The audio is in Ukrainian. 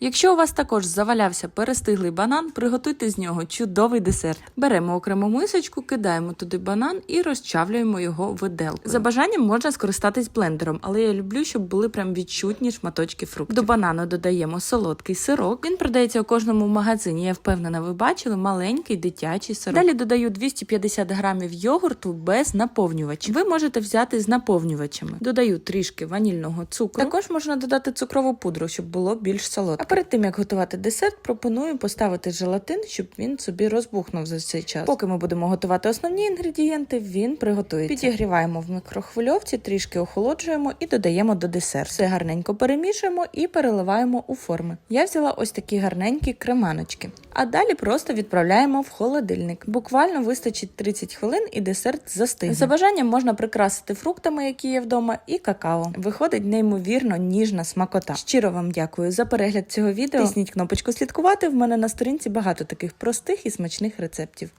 Якщо у вас також завалявся перестиглий банан, приготуйте з нього чудовий десерт. Беремо окрему мисочку, кидаємо туди банан і розчавлюємо його виделкою. За бажанням можна скористатись блендером, але я люблю, щоб були прям відчутні шматочки фруктів. До банану додаємо солодкий сирок. Він продається у кожному магазині. Я впевнена, ви бачили маленький дитячий сирок. Далі додаю 250 грамів йогурту без наповнювачів. Ви можете взяти з наповнювачами. Додаю трішки ванільного цукру. Також можна додати цукрову пудру, щоб було більш солодке. Перед тим як готувати десерт, пропоную поставити желатин, щоб він собі розбухнув за цей час. Поки ми будемо готувати основні інгредієнти, він приготується. Підігріваємо в мікрохвильовці, трішки охолоджуємо і додаємо до десерту. Все гарненько перемішуємо і переливаємо у форми. Я взяла ось такі гарненькі креманочки. А далі просто відправляємо в холодильник. Буквально вистачить 30 хвилин і десерт застигне. За бажанням можна прикрасити фруктами, які є вдома, і какао. Виходить неймовірно ніжна смакота. Щиро вам дякую за перегляд цього відео. Тисніть кнопочку слідкувати. В мене на сторінці багато таких простих і смачних рецептів.